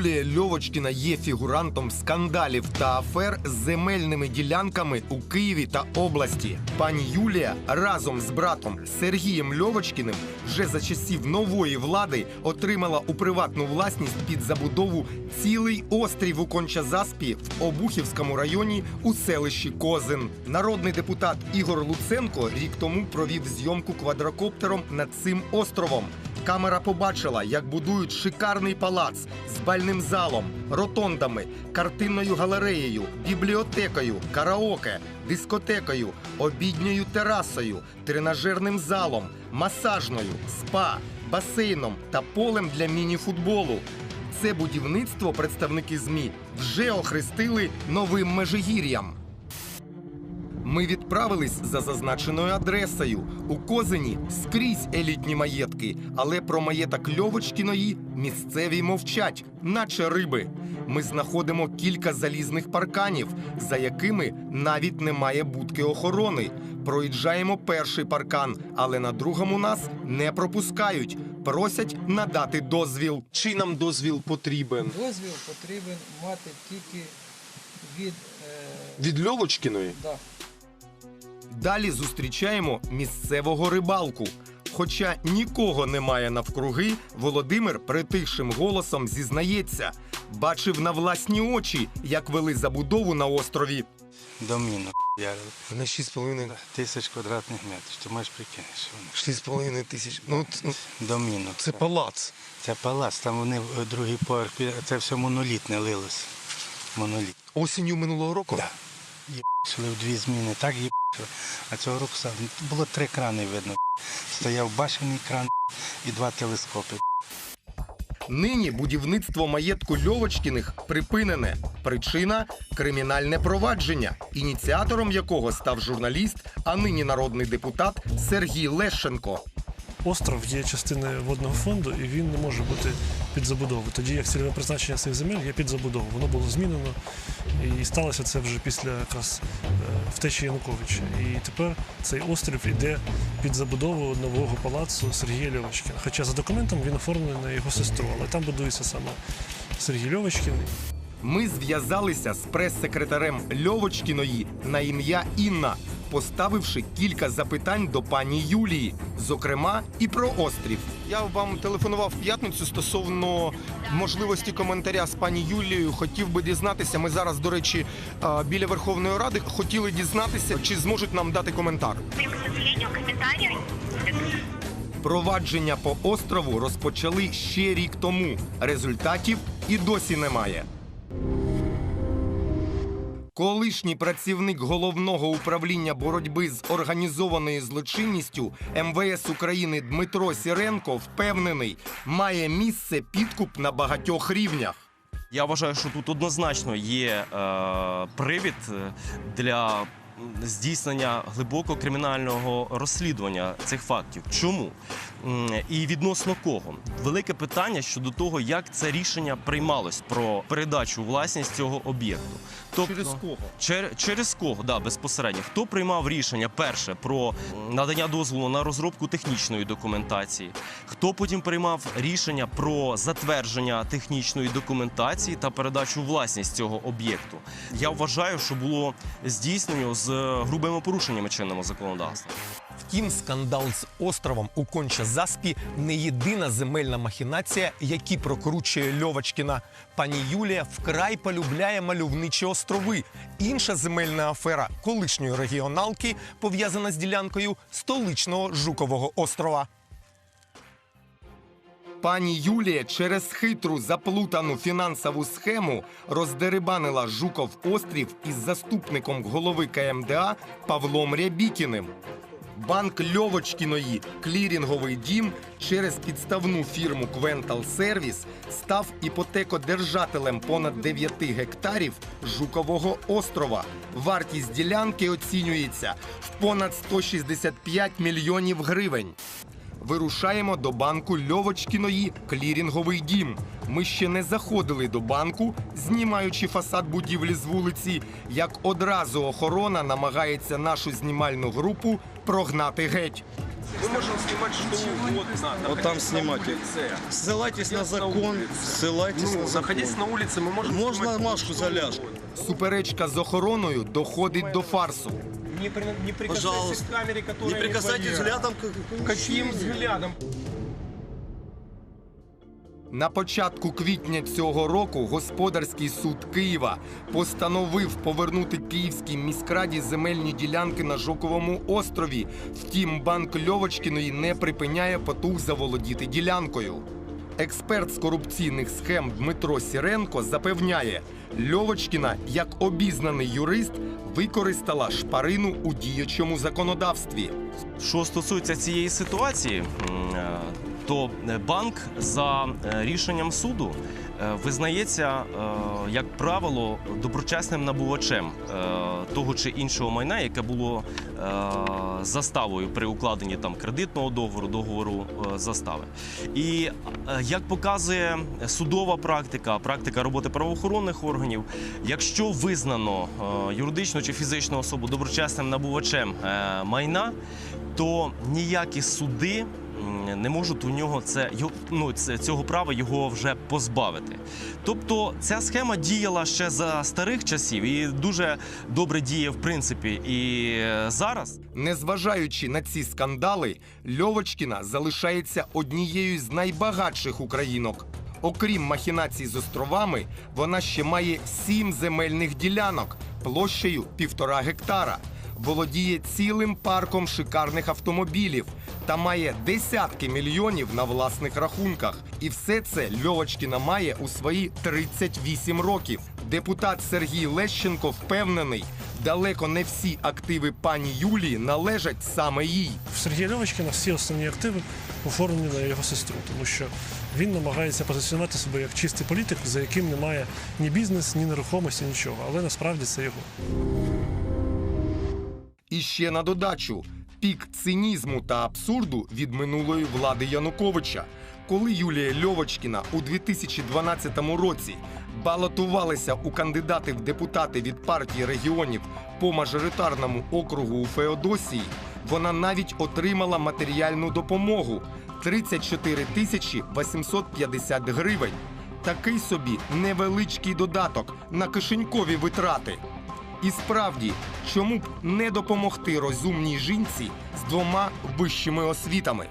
Юлія Льовочкіна є фігурантом скандалів та афер з земельними ділянками у Києві та області. Пані Юлія разом з братом Сергієм Льовочкіним вже за часів нової влади отримала у приватну власність під забудову цілий острів у Кончазаспі в Обухівському районі у селищі Козин. Народний депутат Ігор Луценко рік тому провів зйомку квадрокоптером над цим островом. Камера побачила, як будують шикарний палац з бальним залом, ротондами, картинною галереєю, бібліотекою, караоке, дискотекою, обідньою терасою, тренажерним залом, масажною, спа, басейном та полем для міні-футболу. Це будівництво представники ЗМІ вже охрестили новим межигір'ям. Ми відправились за зазначеною адресою. У Козині скрізь елітні маєтки, але про маєток Льовочкіної місцеві мовчать, наче риби. Ми знаходимо кілька залізних парканів, за якими навіть немає будки охорони. Проїжджаємо перший паркан, але на другому нас не пропускають. Просять надати дозвіл. Чи нам дозвіл потрібен? Дозвіл потрібен мати тільки від. Е, Від Льовочкіної? да. Далі зустрічаємо місцевого рибалку. Хоча нікого немає навкруги, Володимир притихшим голосом зізнається, бачив на власні очі, як вели забудову на острові. Доміно На 6,5 тисяч квадратних метрів. Ти що воно. 6,5 тисяч. Ну, Доміно. палац. Це палац, там вони е, другий поверх, це все монолітне лилося. Моноліт. Осінню минулого року. Да. Йшли в дві зміни, так їб, що- А цього року було три крани видно. Стояв башенний кран і два телескопи. Нині будівництво маєтку Льовочкіних припинене. Причина кримінальне провадження, ініціатором якого став журналіст, а нині народний депутат Сергій Лещенко. Остров є частиною водного фонду, і він не може бути під забудову. Тоді як цільове призначення цих земель є під забудову. Воно було змінено, і сталося це вже після якраз е, втечі Януковича. І тепер цей острів іде під забудову нового палацу Сергія Льовочкіна. Хоча за документом він оформлений на його сестру, але там будується саме Сергій Льовочкін. Ми зв'язалися з прес-секретарем Льовочкіної на ім'я Інна, поставивши кілька запитань до пані Юлії, зокрема і про острів. Я вам телефонував в п'ятницю стосовно можливості коментаря з пані Юлією. Хотів би дізнатися. Ми зараз, до речі, біля Верховної Ради хотіли дізнатися, чи зможуть нам дати коментар. К сожалению, комментарий Провадження по острову розпочали ще рік тому. Результатів і досі немає. Колишній працівник головного управління боротьби з організованою злочинністю МВС України Дмитро Сіренко впевнений, має місце підкуп на багатьох рівнях. Я вважаю, що тут однозначно є е, привід е, для здійснення глибокого кримінального розслідування цих фактів. Чому? І відносно кого? Велике питання щодо того, як це рішення приймалось про передачу власність цього об'єкту. Тобто, Через кого? Чер, через кого, да, безпосередньо. Хто приймав рішення перше про надання дозволу на розробку технічної документації? Хто потім приймав рішення про затвердження технічної документації та передачу власність цього об'єкту? Я вважаю, що було здійснено з е, грубими порушеннями чинного законодавства. Втім, скандал з островом у Конча-Заспі не єдина земельна махінація, які прокручує Льовочкіна. Пані Юлія вкрай полюбляє мальовничі острови. Інша земельна афера колишньої регіоналки пов'язана з ділянкою столичного Жукового острова. Пані Юлія через хитру заплутану фінансову схему роздерибанила Жуков острів із заступником голови КМДА Павлом Рябікіним. Банк Льовочкіної клірінговий дім через підставну фірму Квентал Сервіс став іпотекодержателем понад 9 гектарів Жукового острова. Вартість ділянки оцінюється в понад 165 мільйонів гривень Вирушаємо до банку Льовочкіної клірінговий дім. Ми ще не заходили до банку, знімаючи фасад будівлі з вулиці, як одразу охорона намагається нашу знімальну групу прогнати геть. Мы можем снимать что угодно. Вот там снимайте. Ссылайтесь на закон, ссылайтесь Ну, на закон. находясь на улице, мы можем Можно снимать Машку что за ляжку? угодно. Суперечка з охороною доходить до фарсу. Не, при- не прикасайся Пожалуйста. к камере, Не прикасайтесь взглядом к Каким взглядом? На початку квітня цього року господарський суд Києва постановив повернути Київській міськраді земельні ділянки на Жуковому острові. Втім, банк Льовочкіної не припиняє потуг заволодіти ділянкою. Експерт з корупційних схем Дмитро Сіренко запевняє, Льовочкіна, як обізнаний юрист, використала шпарину у діючому законодавстві. Що стосується цієї ситуації, е, то е, банк за е, рішенням суду визнається, е, як правило, доброчесним набувачем е, того чи іншого майна, яке було е, заставою при укладенні там кредитного договору, договору е, застави. І е, як показує судова практика, практика роботи правоохоронних органів, якщо визнано е, юридичну чи фізичну особу доброчесним набувачем е, майна, то ніякі суди не можуть у нього це, ну, цього права його вже позбавити. Тобто ця схема діяла ще за старих часів і дуже добре діє в принципі і е, зараз. Незважаючи на ці скандали, Льовочкіна залишається однією з найбагатших українок. Окрім махінацій з островами, вона ще має сім земельних ділянок площею півтора гектара, володіє цілим парком шикарних автомобілів та має десятки мільйонів на власних рахунках. І все це Льовочкіна має у свої 38 років. Депутат Сергій Лещенко впевнений, далеко не всі активи пані Юлії належать саме їй. В Сергія Льовочкіна всі основні активи оформлені на його сестру, тому що він намагається позиціонувати себе як чистий політик, за яким немає ні бізнес, ні нерухомості, нічого. Але насправді це його. І ще на додачу пік цинізму та абсурду від минулої влади Януковича, коли Юлія Льовочкіна у 2012 році балотувалася у кандидати в депутати від партії регіонів по мажоритарному округу у Феодосії, вона навіть отримала матеріальну допомогу 34 тисячі 850 гривень. Такий собі невеличкий додаток на кишенькові витрати. І справді, чому б не допомогти розумній жінці з двома вищими освітами?